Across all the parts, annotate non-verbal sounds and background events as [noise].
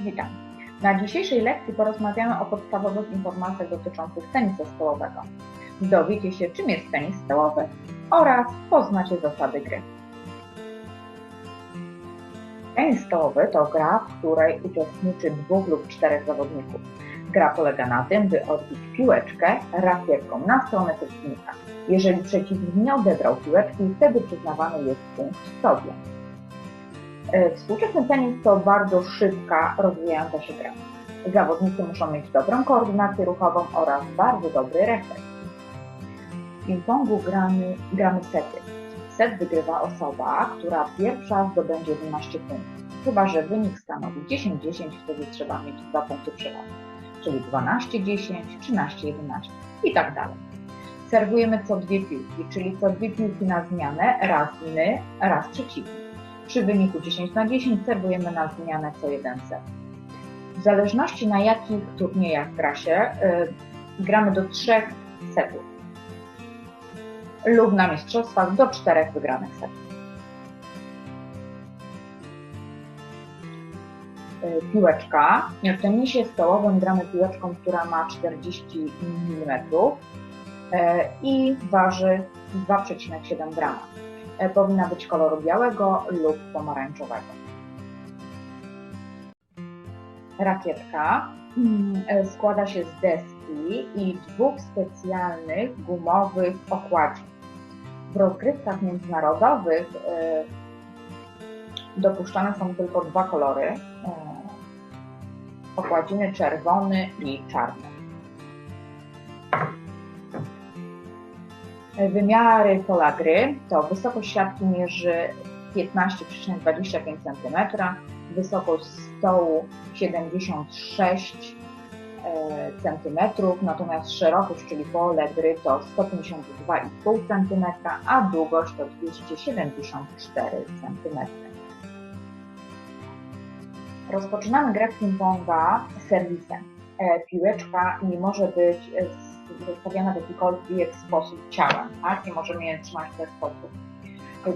Witam. Na dzisiejszej lekcji porozmawiamy o podstawowych informacjach dotyczących tenisa stołowego. Dowiecie się, czym jest tenis stołowy oraz poznacie zasady gry. Tenis stołowy to gra, w której uczestniczy dwóch lub czterech zawodników. Gra polega na tym, by odbić piłeczkę rakietką na stronę przeciwnika. Jeżeli przeciwnik nie odebrał piłeczki, wtedy przyznawany jest punkt sobie. E, Współczesny tenis to bardzo szybka, rozwijająca się gra. Zawodnicy muszą mieć dobrą koordynację ruchową oraz bardzo dobry refleks. W ping-pongu gramy, gramy sety. Set wygrywa osoba, która pierwsza zdobędzie 11 punktów. Chyba, że wynik stanowi 10-10, wtedy trzeba mieć 2 punkty przewagi. Czyli 12-10, 13-11 i tak dalej. Serwujemy co dwie piłki, czyli co dwie piłki na zmianę, raz my, raz przeciwnik. Przy wyniku 10 na 10 serwujemy na zmianę co jeden set. W zależności na jakich turniejach gra się, yy, gramy do trzech setów lub na mistrzostwach do czterech wygranych setów. Yy, Piłeczka. W tenisie stołowym gramy piłeczką, która ma 40 mm yy, i waży 2,7 grama. E, powinna być koloru białego lub pomarańczowego. Rakietka mm, e, składa się z deski i dwóch specjalnych gumowych okładzin. W rozgrywkach międzynarodowych e, dopuszczane są tylko dwa kolory, okładziny czerwony i czarny. Wymiary pola gry to wysokość siatki mierzy 15,25 cm, wysokość stołu 76 cm, natomiast szerokość, czyli pole gry to 152,5 cm, a długość to 274 cm. Rozpoczynamy grę ping-ponga serwisem. Piłeczka nie może być zostawiona w jakikolwiek sposób ciałem, tak? Nie możemy jej trzymać w ten sposób.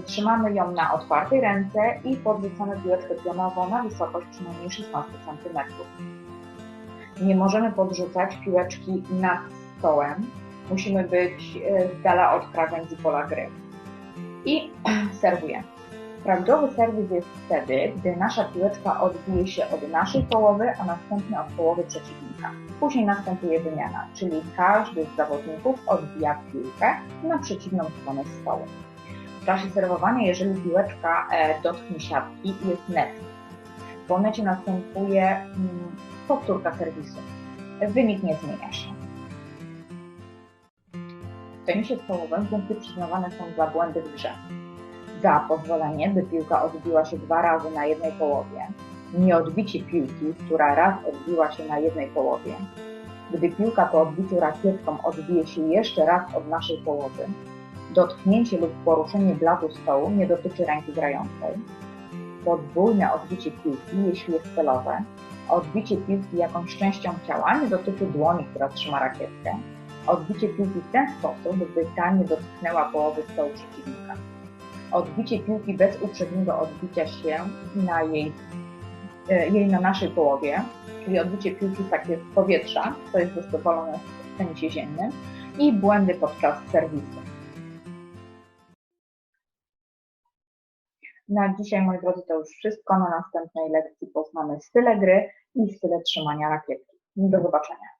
Trzymamy ją na otwartej ręce i podrzucamy piłeczkę pionową na wysokość przynajmniej 16 cm. Nie możemy podrzucać piłeczki nad stołem. Musimy być z dala od krawędzi pola gry. I [clears throat] serwujemy. Prawidłowy serwis jest wtedy, gdy nasza piłeczka odbije się od naszej połowy, a następnie od połowy przeciwnika. Później następuje wymiana, czyli każdy z zawodników odbija piłkę na przeciwną stronę stołu. W czasie serwowania, jeżeli piłeczka dotknie siatki, jest net. Po necie następuje mm, powtórka serwisu. Wynik nie zmienia się. W tenisie stołowym punkty przyznawane są za błędy w grze za pozwolenie, by piłka odbiła się dwa razy na jednej połowie, nieodbicie piłki, która raz odbiła się na jednej połowie, gdy piłka po odbiciu rakietką odbije się jeszcze raz od naszej połowy, dotknięcie lub poruszenie blatu stołu nie dotyczy ręki grającej, podwójne odbicie piłki, jeśli jest celowe, odbicie piłki jakąś częścią ciała nie dotyczy dłoni, która trzyma rakietkę, odbicie piłki w ten sposób, by ta nie dotknęła połowy stołu przeciwnika odbicie piłki bez uprzedniego odbicia się na jej, jej na naszej połowie, czyli odbicie piłki takie z powietrza, to jest dozwolone w tenisie ziemnym, i błędy podczas serwisu. Na dzisiaj, moi drodzy, to już wszystko. Na następnej lekcji poznamy style gry i style trzymania rakietki. Do zobaczenia.